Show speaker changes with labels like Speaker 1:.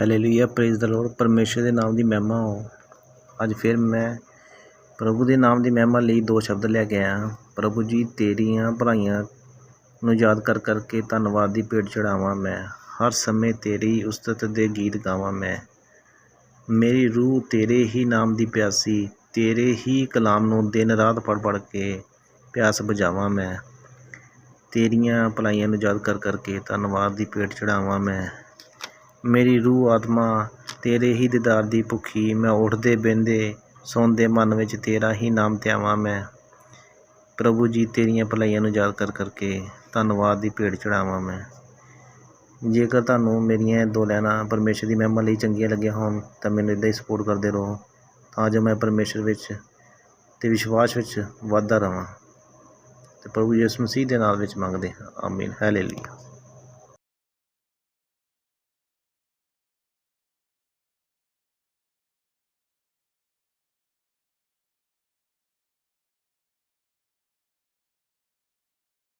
Speaker 1: Hallelujah praise the lord ਪਰਮੇਸ਼ਰ ਦੇ ਨਾਮ ਦੀ ਮਹਿਮਾ ਹੋ। ਅੱਜ ਫਿਰ ਮੈਂ ਪ੍ਰਭੂ ਦੇ ਨਾਮ ਦੀ ਮਹਿਮਾ ਲਈ ਦੋ ਸ਼ਬਦ ਲੈ ਕੇ ਆਇਆ। ਪ੍ਰਭੂ ਜੀ, ਤੇਰੀਆਂ ਭਲਾਈਆਂ ਨੂੰ ਯਾਦ ਕਰ ਕਰਕੇ ਧੰਨਵਾਦ ਦੀ ਭੇਟ ਚੜਾਵਾਂ ਮੈਂ। ਹਰ ਸਮੇਂ ਤੇਰੀ ਉਸਤਤ ਦੇ ਗੀਤ ਗਾਵਾਂ ਮੈਂ। ਮੇਰੀ ਰੂਹ ਤੇਰੇ ਹੀ ਨਾਮ ਦੀ ਪਿਆਸੀ, ਤੇਰੇ ਹੀ ਕਲਾਮ ਨੂੰ ਦਿਨ ਰਾਤ ਪੜ੍ਹ ਪੜ੍ਹ ਕੇ ਪਿਆਸ ਬੁਝਾਵਾਂ ਮੈਂ। ਤੇਰੀਆਂ ਭਲਾਈਆਂ ਨੂੰ ਯਾਦ ਕਰ ਕਰਕੇ ਧੰਨਵਾਦ ਦੀ ਭੇਟ ਚੜਾਵਾਂ ਮੈਂ। ਮੇਰੀ ਰੂਹ ਆਤਮਾ, ਤੇਰੇ ਹੀ ਦੀਦਾਰ ਦੀ ਭੁੱਖੀ, ਮੈਂ ਉੱਠਦੇ ਬਹਿੰਦੇ, ਸੌਂਦੇ ਮਨ ਵਿੱਚ ਤੇਰਾ ਹੀ ਨਾਮ ਧਿਆਵਾਂ ਮੈਂ। ਪ੍ਰਭੂ ਜੀ, ਤੇਰੀਆਂ ਭਲਾਈਆਂ ਨੂੰ ਯਾਦ ਕਰ ਕਰਕੇ ਧੰਨਵਾਦ ਦੀ ਭੇਟ ਚੜਾਵਾਂ ਮੈਂ। ਜੇਕਰ ਤੁਹਾਨੂੰ ਮੇਰੀਆਂ ਇਹ ਦੋ ਲਾਈਨਾਂ ਪਰਮੇਸ਼ਰ ਦੀ ਮਹਿਮਾ ਲਈ ਚੰਗੀਆਂ ਲੱਗੀਆਂ ਹੋਣ, ਤਾਂ ਮੈਨੂੰ ਇੱਦਾਂ ਹੀ ਸਪੋਰਟ ਕਰਦੇ ਰਹੋ। ਤਾਂ ਜੋ ਮੈਂ ਪਰਮੇਸ਼ਰ ਵਿੱਚ ਤੇ ਵਿਸ਼ਵਾਸ ਵਿੱਚ ਵਾਧਾ ਰਵਾਂ। ਤੇ ਪ੍ਰਭੂ ਯਿਸੂ ਮਸੀਹ ਦੇ ਨਾਮ ਵਿੱਚ ਮੰਗਦੇ ਹਾਂ। ਆਮੀਨ। ਹਾਲੇਲੂਇਆ